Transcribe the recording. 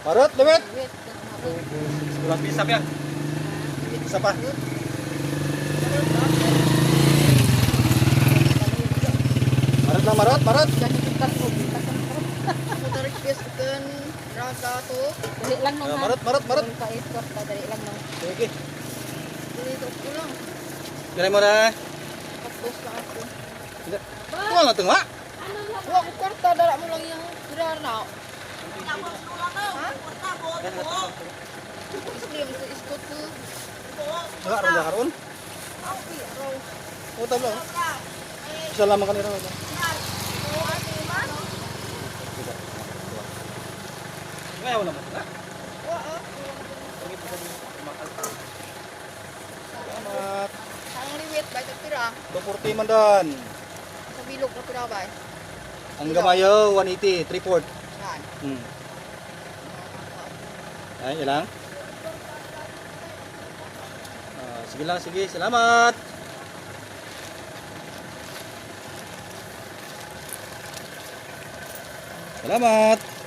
Marut, duit. Sebelah pisap ya. Pisap ah. Marut lah, marut, marut. Eh, marut, marut, marut. Oke. Ini tuh pulang. Dari mana? Kapus lah aku. Tengah? Wah, kuarta dalam yang sudah. Wala rin na karoon. O, tabla. Isa lamang kanina. wala. Ngayon naman. Ha? Waa. Salamat. Ang liwit ba ito pira? 240 man dan. Sa bilog na pira ba? Ang gamayo, 180, 3 port. Yan. Hmm. Ay, ilang? Ah, sige lang, sige. Salamat. Salamat.